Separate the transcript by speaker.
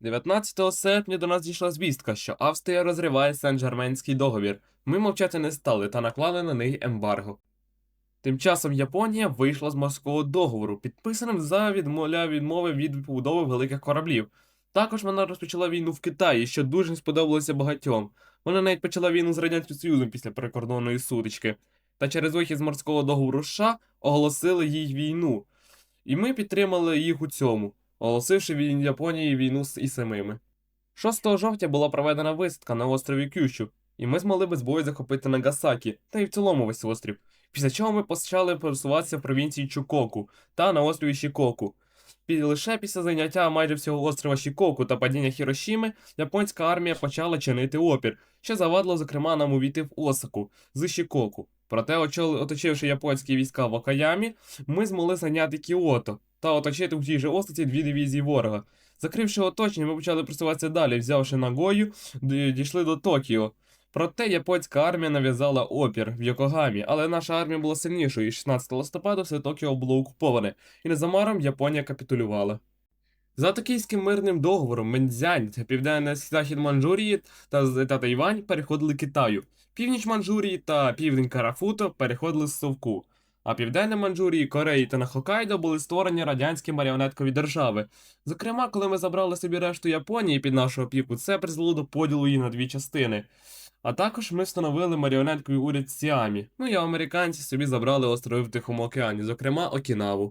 Speaker 1: 19 серпня до нас дійшла звістка, що Австрія розриває Сен-Жерменський договір. Ми мовчати не стали та наклали на неї ембарго. Тим часом Японія вийшла з морського договору, підписаним за відмовля відмови від побудови великих кораблів. Також вона розпочала війну в Китаї, що дуже сподобалося багатьом. Вона навіть почала війну з Радянським Союзом після прикордонної сутички. Та через вихід з морського договору США оголосили їй війну. І ми підтримали їх у цьому, оголосивши від Японії війну з Ісемими. 6 жовтня була проведена висадка на острові Кющу, і ми змогли без бою захопити Нагасакі, та й в цілому весь острів. Після чого ми почали пересуватися в провінції Чукоку та на острові Шікоку. Лише після заняття майже всього острова Шікоку та падіння Хірошіми японська армія почала чинити опір, що завадило, зокрема, нам увійти в Осаку з Шікоку. Проте, оточивши японські війська в Окаямі, ми змогли зайняти Кіото та оточити в тій же Осаці дві дивізії ворога. Закривши оточення, ми почали просуватися далі, взявши Нагою, дійшли до Токіо. Проте японська армія нав'язала опір в Йокогамі, але наша армія була сильнішою, і 16 листопада все Токіо було окуповане, і незабаром Японія капітулювала. За токійським мирним договором Мензянь, південний захід Манчжурії та, та Тайвань переходили Китаю. Північ Манчжурії та південь Карафуто переходили з Совку. А південне Манджурії, Кореї та на Хокайдо були створені радянські маріонеткові держави. Зокрема, коли ми забрали собі решту Японії під нашу опіку, це призвело до поділу її на дві частини. А також ми встановили маріонетковий уряд Сіамі. Ну і американці собі забрали острови в Тихому океані, зокрема Окінаву.